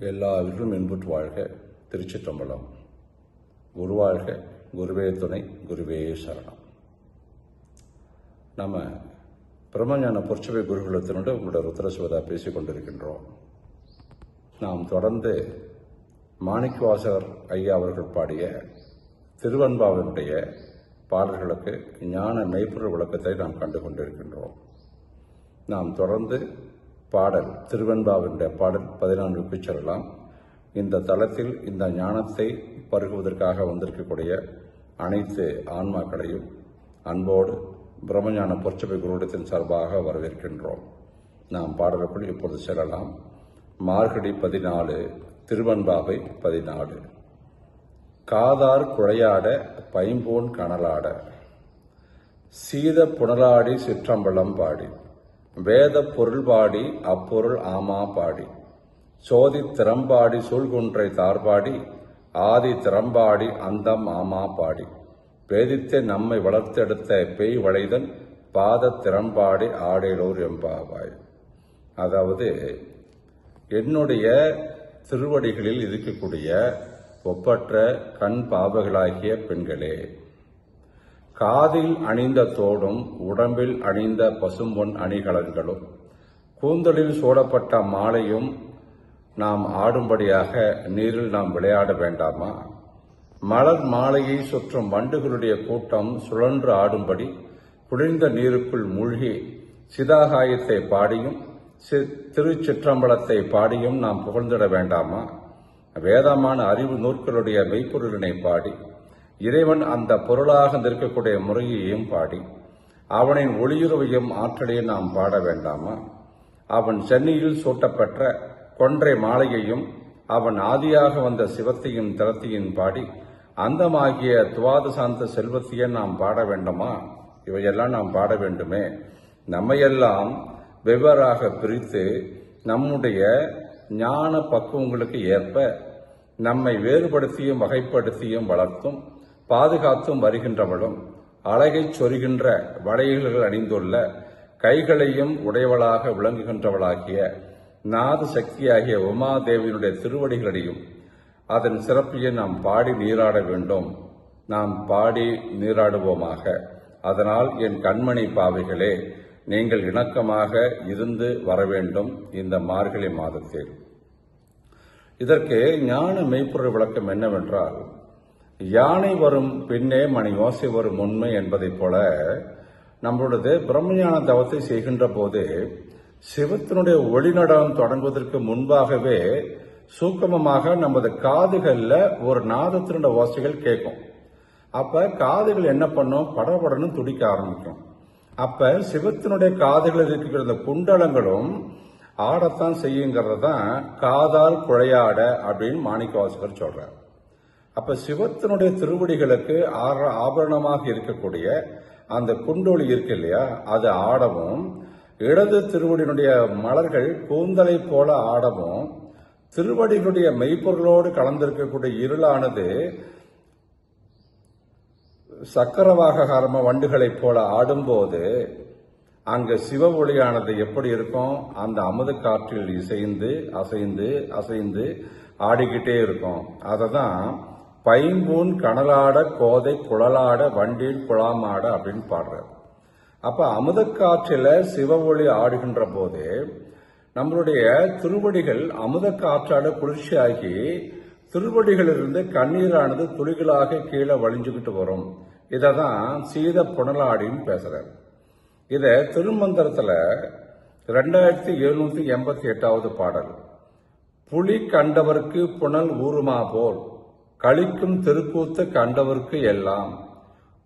எல்லா இன்புற்று வாழ்க திருச்சிற்றம்பலம். குருவாழ்க குருவே துணை குருவே சரணம். நம்ம பிரம்மஞான பொற்சபை குருகுலத்தினோடு உங்களோட ருத்ரசிவதா பேசி கொண்டிருக்கின்றோம். நாம் தொடர்ந்து மாணிக்கவாசகர் ஐயா அவர்கள் பாடிய திருவன்பாவினுடைய பாடல்களுக்கு ஞான மெய்ப்பொருள் விளக்கத்தை நாம் கண்டு கொண்டிருக்கின்றோம். நாம் தொடர்ந்து பாடல் திருவெண்பாவினுடைய பாடல் பதினான்குக்கு செல்லலாம். இந்த தளத்தில் இந்த ஞானத்தை பருகுவதற்காக வந்திருக்கக்கூடிய அனைத்து ஆன்மாக்களையும் அன்போடு பிரம்மஞான பொற்சபை குருடத்தின் சார்பாக வரவேற்கின்றோம். நாம் பாடலுக்குள் இப்பொழுது செல்லலாம். மார்கழி பதினாலு திருவன்பாவை பதினாலு. காதார் குழையாட பைம்பூன் கனலாட சீத புனலாடி சிற்றம்பலம் பாடி. வேத பொருள் பாடி அப்பொருள் ஆமா பாடி சோதி திறம்பாடி சூழ்குன்றை தார்பாடி ஆதி திறம்பாடி அந்தம் ஆமா பாடி பேதித்த நம்மை வளர்த்தெடுத்த பேய் வளைதன் பாத திறம்பாடி ஆடையிலோர் எம்பாவாய். அதாவது என்னுடைய திருவடிகளில் இருக்கக்கூடிய ஒப்பற்ற கண் பாவகளாகிய பெண்களே காதில் அணிந்த தோடும் உடம்பில் அணிந்த பசும்பொன் அணிகலன்களும் கூந்தலில் சூடப்பட்ட மாலையும் நாம் ஆடும்படியாக நீரில் நாம் விளையாட வேண்டாமா? மலர் மாலையை சுற்றும் வண்டுகளுடைய கூட்டம் சுழன்று ஆடும்படி குளிர்ந்த நீருக்குள் மூழ்கி சிதாகாயத்தை பாடியும் திருச்சிற்றம்பலத்தை பாடியும் நாம் புகழ்ந்திட வேண்டாமா? வேதமான அறிவு நூற்களுடைய மெய்ப்பொருளினை பாடி இறைவன் அந்த பொருளாக நிற்கக்கூடிய முறையையும் பாடி அவனின் ஒளியுறவையும் ஆற்றலையும் நாம் பாட வேண்டாமா? அவன் சென்னையில் சூட்டப்பெற்ற கொன்றை மாலையையும் அவன் ஆதியாக வந்த சிவத்தையும் தளத்தையும் பாடி அந்தமாகிய துவாத சாந்த செல்வத்தையே நாம் பாட வேண்டுமா? இவையெல்லாம் நாம் பாட வேண்டுமே. நம்மையெல்லாம் வெவ்வேறாக பிரித்து நம்முடைய ஞான பக்குவங்களுக்கு ஏற்ப நம்மை வேறுபடுத்தியும் வகைப்படுத்தியும் வளர்த்தும் பாதுகாத்தும் வருகின்றவளும் அழகை சொருகின்ற வளையல்கள் அணிந்துள்ள கைகளையும் உடையவளாக விளங்குகின்றவளாகிய நாத சக்தியாகிய உமாதேவியினுடைய திருவடிகளையும் அதன் சிறப்பையும் நாம் பாடி நீராட வேண்டும். நாம் பாடி நீராடுவோமாக. அதனால் என் கண்மணி பாவைகளே நீங்கள் இணக்கமாக இருந்து வர வேண்டும் இந்த மார்கழி மாதத்தில். இதற்கு ஞான மெய்ப்பொருள் விளக்கம் என்னவென்றால் யானை வரும் பின்னே மணி ஓசை வரும் உண்மை என்பதைப் போல நம்மளது பிரம்மஞான தவத்தை செய்கின்ற போது சிவத்தினுடைய ஒளிநடம் தொடங்குவதற்கு முன்பாகவே சூக்கமமாக நமது காதுகளில் ஒரு நாதத்தினுடைய ஓசைகள் கேட்கும். அப்ப காதுகள் என்ன பண்ணும்? படபடன்னு துடிக்க ஆரம்பிக்கும். அப்ப சிவத்தினுடைய காதுகளில் இருக்கிற இந்த குண்டலங்களும் ஆடத்தான் செய்யுங்கிறது தான் காதால் குழையாட அப்படின்னு மாணிக்க வாசகர் சொல்றார். அப்ப சிவத்தினுடைய திருவடிகளுக்கு ஆபரணமாக இருக்கக்கூடிய அந்த குண்டோலி இருக்கு இல்லையா அது ஆடவும் இடது திருவடியினுடைய மலர்கள் கூந்தலை போல ஆடவும் திருவடிகளுடைய மெய்ப்பொருளோடு கலந்திருக்கக்கூடிய இருளானது சக்கரவாககாரம வண்டுகளைப் போல ஆடும்போது அங்கு சிவ ஒளியானது எப்படி இருக்கும்? அந்த அமுத காற்றில் இசைந்து அசைந்து அசைந்து ஆடிக்கிட்டே இருக்கும். அதை தான் பைம்பூன் கனலாட கோதை குழலாட வண்டியில் குழாமாட அப்படின்னு பாடுறார். அப்போ அமுத சிவ ஒளி ஆடுகின்ற போது நம்மளுடைய திருவடிகள் அமுத காற்றாட குளிர்ச்சியாகி திருவடிகளிலிருந்து கண்ணீரானது துளிகளாக கீழே வழிஞ்சுக்கிட்டு வரும். இதை தான் சீத புனலாடின்னு பேசுகிறார் இதை திருமந்திரத்தில் ரெண்டாயிரத்தி எழுநூற்றி எண்பத்தி எட்டாவது பாடல் புலி கண்டவர்க்கு புனல் ஊருமா போல் கழிக்கும் திருக்கூத்து கண்டவர்க்கு எல்லாம்.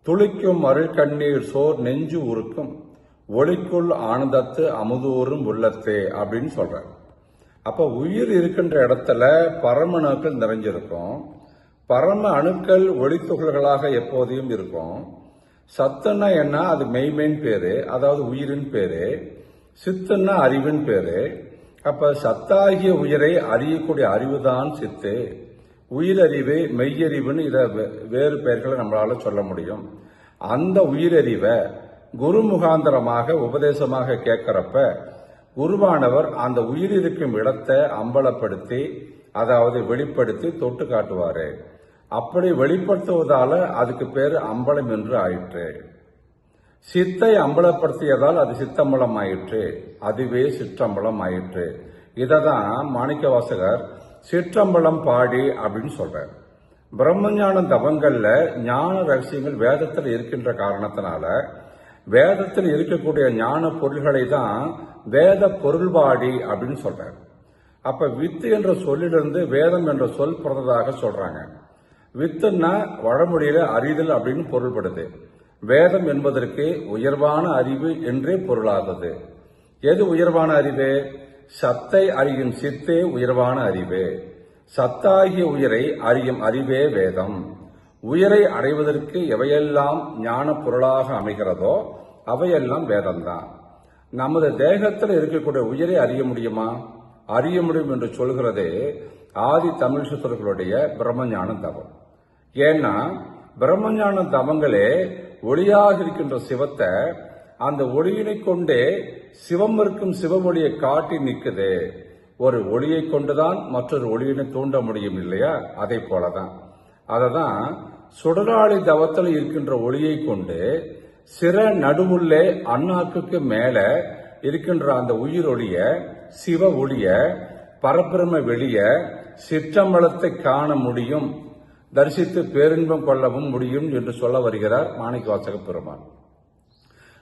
துளிக்கும் அருள் கண்ணீர் சோர் நெஞ்சு உருக்கும். ஒளிக்குள் ஆனந்தத்து அமுதூறும் உள்ளத்தே அப்படின்னு சொல்றார். அப்போ உயிர் இருக்கின்ற இடத்துல பரம அணுக்கள் நிறைஞ்சிருக்கும். பரம அணுக்கள் ஒளித்துகள்களாக எப்போதையும் இருக்கும். சத்துன்னா என்ன? அது மெய்மெயின் பேரு அதாவது உயிரின் பேரு. சித்துன்னா அறிவின் பேரு. அப்ப சத்தாகிய உயிரை அறியக்கூடிய அறிவுதான் சித்து. உயிரறிவு மெய்யறிவுன்னு இதை வேறு பெயர்களை நம்மளால சொல்ல முடியும். அந்த உயிரறிவை குரு முகாந்தரமாக உபதேசமாக கேட்கிறப்ப குருவானவர் அந்த உயிர் இருக்கும் இடத்தை அம்பலப்படுத்தி அதாவது வெளிப்படுத்தி தொட்டு காட்டுவாரு. அப்படி வெளிப்படுத்துவதால அதுக்கு பேர் அம்பலம் என்று ஆயிற்று. சித்தை அம்பலப்படுத்தியதால் அது சித்தம்பலம் ஆயிற்று. அதுவே சிற்றம்பலம் ஆயிற்று. இதை தான் மாணிக்க வாசகர் சிற்றம்பலம் பாடி அப்படின்னு சொல்றார். பிரம்மஞான தவங்கள்ல ஞான ரகசியங்கள் வேதத்தில் இருக்கின்ற காரணத்தினால வேதத்தில் இருக்கக்கூடிய ஞான பொருள்களை தான் வேத பொருள்பாடி அப்படின்னு சொல்றார். அப்ப வித்து என்ற சொல்லிலிருந்து வேதம் என்ற சொல் பிறந்ததாக சொல்றாங்க. வித்துன்னா வடமொழியில அறிதல் அப்படின்னு பொருள்படுது. வேதம் என்பதற்கு உயர்வான அறிவு என்றே பொருளாகுது எது உயர்வான அறிவு? சத்தை அறியும் சித்தே உயர்வான அறிவு. சத்தாகிய உயிரை அறியும் அறிவே வேதம். உயிரை அடைவதற்கு எவையெல்லாம் ஞான பொருளாக அமைகிறதோ அவையெல்லாம் வேதம்தான். நமது தேகத்தில் இருக்கக்கூடிய உயிரை அறிய முடியுமா? அறிய முடியும் என்று சொல்கிறதே ஆதி தமிழ் சுத்தர்களுடைய பிரம்மஞான தவம். ஏன்னா பிரம்மஞான தவங்களே ஒளியாக இருக்கின்ற சிவத்தை அந்த ஒளியினை கொண்டே சிவம் இருக்கும் சிவ ஒளியை காட்டி நிற்குது ஒரு ஒளியை கொண்டுதான் மற்றொரு ஒளியினை தூண்ட முடியும் இல்லையா? அதை போலதான். அததான் சுடராளி தவத்தில் இருக்கின்ற ஒளியை கொண்டு சிற நடுவுள்ளே அண்ணாக்குக்கு மேல இருக்கின்ற அந்த உயிர் ஒளிய சிவ ஒளிய பரபிரம வெளிய சிற்றம்பலத்தை காண முடியும் தரிசித்து பேரின்பம் கொள்ளவும் முடியும் என்று சொல்ல வருகிறார் மாணிக்க வாசக பெருமான்.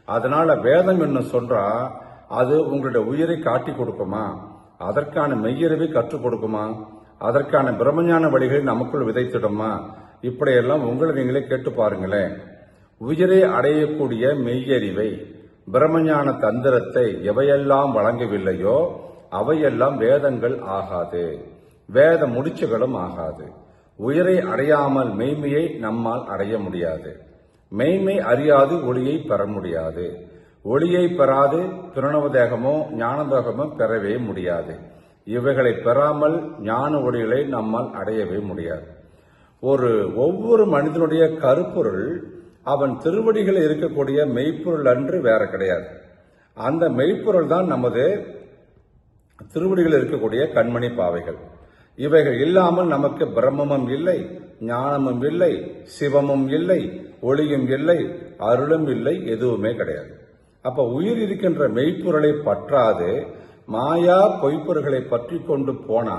அதனால வேதம் என்ன சொல்றா? அது உங்களுடைய உயிரை காட்டி கொடுக்குமா? அதற்கான மெய்யறிவை கற்றுக் கொடுக்குமா? அதற்கான பிரம்மஞான வழிகள் நமக்குள் விதைத்திடுமா? இப்படியெல்லாம் உங்களை நீங்களே கேட்டு பாருங்களேன். உயிரை அடையக்கூடிய மெய்யறிவை பிரம்மஞான தந்திரத்தை எவையெல்லாம் வழங்கவில்லையோ அவையெல்லாம் வேதங்கள் ஆகாது. வேத முடிச்சுகளும் ஆகாது. உயிரை அடையாமல் மெய்மையை நம்மால் அடைய முடியாது. மெய்மை அறியாது ஒளியை பெற முடியாது. ஒளியை பெறாது பிரணவ தேகமோ பெறவே முடியாது. இவைகளை பெறாமல் ஞான ஒளிகளை நம்மால் அடையவே முடியாது. ஒரு ஒவ்வொரு மனிதனுடைய கருப்பொருள் அவன் திருவடிகளில் இருக்கக்கூடிய மெய்ப்பொருள் அன்று வேற கிடையாது. அந்த மெய்ப்பொருள் தான் நமது திருவடிகள் இருக்கக்கூடிய கண்மணி பாவைகள். இவைகள் இல்லாமல் நமக்கு பிரம்மமும் இல்லை ஞானமும் இல்லை சிவமும் இல்லை ஒளியும் இல்லை அருளும் இல்லை எதுவுமே கிடையாது. அப்ப உயிர் இருக்கின்ற மெய்ப்பொருளை பற்றாது மாயா பொய்ப்பொருள்களை பற்றி கொண்டு போனா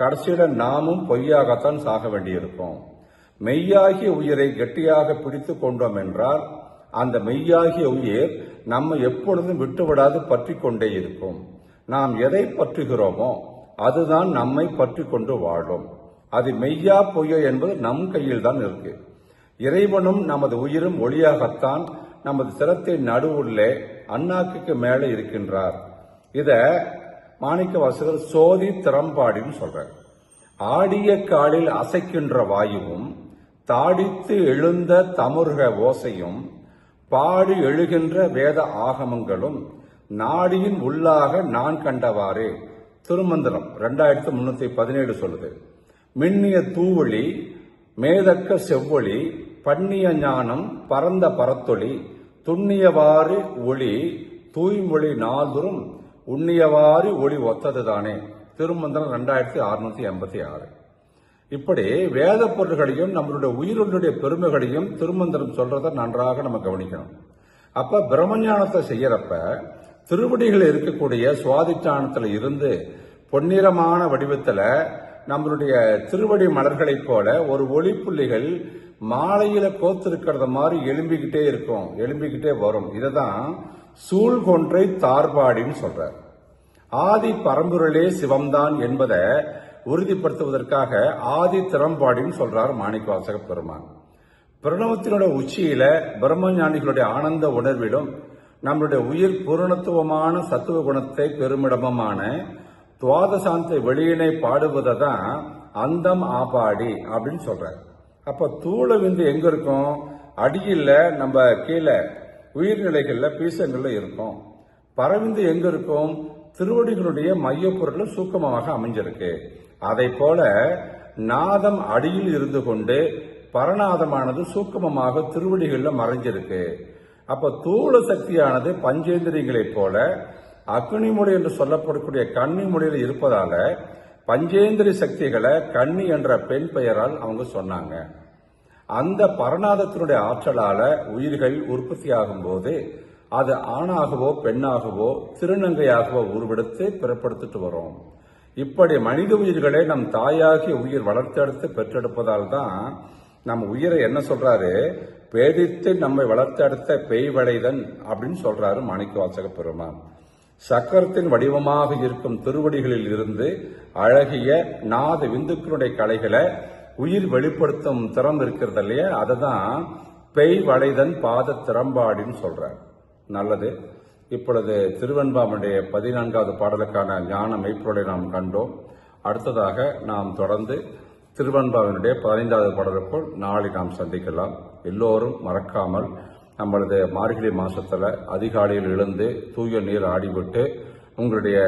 கடைசியில நாமும் பொய்யாகத்தான் சாக வேண்டியிருக்கும் மெய்யாகிய உயிரை கெட்டியாக பிடித்து கொண்டோம் என்றால் அந்த மெய்யாகிய உயிர் நம்ம எப்பொழுதும் விட்டுவிடாது பற்றி கொண்டே இருக்கும் நாம் எதை பற்றுகிறோமோ அதுதான் நம்மை பற்றி கொண்டு வாழும். அது மெய்யா பொய்யோ என்பது நம் கையில் தான் இருக்கு. இறைவனும் நமது உயிரும் ஒளியாகத்தான் நமது சிரத்தின் நடுவுள்ளே அண்ணாக்குக்கு மேலே இருக்கின்றார். இத மாணிக்க வாசகர் சோதி திறம்பாடின்னு சொல்றார். ஆடிய காலில் அசைக்கின்ற வாயுவும் தாடித்து எழுந்த தமுருக ஓசையும் பாடி எழுகின்ற வேத ஆகமங்களும் நாடியின் உள்ளாக நான் கண்டவாறு. திருமந்திரம் ரெண்டாயிரத்தி முன்னூத்தி பதினேழு சொல்லுது. மின்னிய தூவொளி மேதக்க செவ்வொளி பண்ணிய ஞானம் பரந்த பரத்தொளி துண்ணியவாறு ஒளி தூய்மொழி நாள்தோறும் உண்ணியவாறு ஒளி ஒத்தது தானே திருமந்திரம் ரெண்டாயிரத்தி அறுநூத்தி எண்பத்தி ஆறு. இப்படி வேத பொருள்களையும் நம்மளுடைய உயிரொன்றுடைய பெருமைகளையும் திருமந்திரம் சொல்றதை நன்றாக நம்ம கவனிக்கணும். அப்ப பிரம்மஞானத்தை செய்யறப்ப திருவடிகள் இருக்கக்கூடிய சுவாதிச்சானத்தில் இருந்து பொன்னிறமான வடிவத்தில் நம்மளுடைய திருவடி மலர்களைப் போல ஒரு ஒளி புள்ளிகள் மாலையில கோத்திருக்கிறத மாதிரி எழும்பிக்கிட்டே இருக்கும். எழும்பிக்கிட்டே வரும். இதுதான் சூழ்கொன்றை தார்பாடின்னு சொல்றார். ஆதி பரம்பொருளே சிவம்தான் என்பதை உறுதிப்படுத்துவதற்காக ஆதி திறம்பாடின்னு சொல்றார் மாணிக்கவாசக பெருமான். பிரணவத்தினுடைய உச்சியில பிரம்மஞானிகளுடைய ஆனந்த உணர்விலும் நம்மளுடைய உயிர் பூரணத்துவமான சத்துவ குணத்தை பெருமிடமமான துவாதசாந்த வெளியினை பாடுவதை தான் அந்தம் ஆபாடி அப்படின்னு சொல்றாரு. அப்போ தூள விந்து எங்க இருக்கும்? அடியில் நம்ம கீழே உயிர்நிலைகளில் பீசங்களில் இருக்கும். பரவிந்து எங்க இருக்கும்? திருவடிகளுடைய மையப்பொருள் சூக்கமாக அமைஞ்சிருக்கு. அதை போல நாதம் அடியில் இருந்து கொண்டு பரநாதமானது சூக்கமமாக திருவடிகளில் மறைஞ்சிருக்கு. அப்ப தூள சக்தியானது பஞ்சேந்திரியங்களைப் போல அக்னி மொழி என்று சொல்லப்படக்கூடிய கன்னி மொழியில் இருப்பதால பஞ்சேந்திரி சக்திகளை கன்னி என்ற பெண் பெயரால் அவங்க சொன்னாங்க. அந்த பரநாதத்தினுடைய ஆற்றலால உயிர்கள் உற்பத்தியாகும் போது அது ஆணாகவோ பெண்ணாகவோ திருநங்கையாகவோ உருவெடுத்து பிறப்படுத்திட்டு வரும். இப்படி மனித உயிர்களை நம் தாயாகி உயிர் வளர்த்தெடுத்து பெற்றெடுப்பதால் தான் நம்ம உயிரை என்ன சொல்றாரு? பேதித்து நம்மை வளர்த்தெடுத்த பெய்வடைதன் அப்படின்னு சொல்றாரு மாணிக்க வாசக பெருமான். சக்கரத்தின் வடிவமாக இருக்கும் திருவடிகளில் இருந்து அழகிய நாத விந்துக்களுடைய கலைகளை உயிர் வெளிப்படுத்தும் திறம் இருக்கிறது இல்லையா? அதுதான் பெய் வளைதன் பாத திறம்பாடின்னு சொல்றார். நல்லது. இப்பொழுது திருவெண்பாமுடைய பதினான்காவது பாடலுக்கான ஞான மெய்ப்பொருளை நாம் கண்டோம். அடுத்ததாக நாம் தொடர்ந்து திருவன்பாவினுடைய பதினைந்தாவது பாடலுக்குள் நாளை நாம் சந்திக்கலாம். எல்லோரும் மறக்காமல் நம்மளது மார்கழி மாசத்துல அதிகாலையில் எழுந்து தூய நீர் ஆடிவிட்டு உங்களுடைய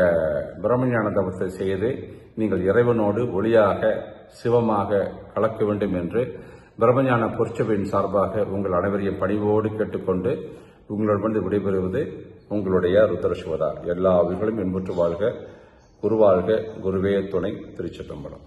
பிரம்மஞான தவத்தை செய்து நீங்கள் இறைவனோடு ஒளியாக சிவமாக கலக்க வேண்டும் என்று பிரம்மஞான பொற்சபையின் சார்பாக உங்கள் அனைவரையும் பணிவோடு கேட்டுக்கொண்டு உங்களிடமிருந்து விடைபெறுவது உங்களுடைய ருத்ரசிவதா. எல்லா உயிர்களும் இன்புற்று வாழ்க. குருவாழ்க. குருவே துணை திருச்சிற்றம்பலம்.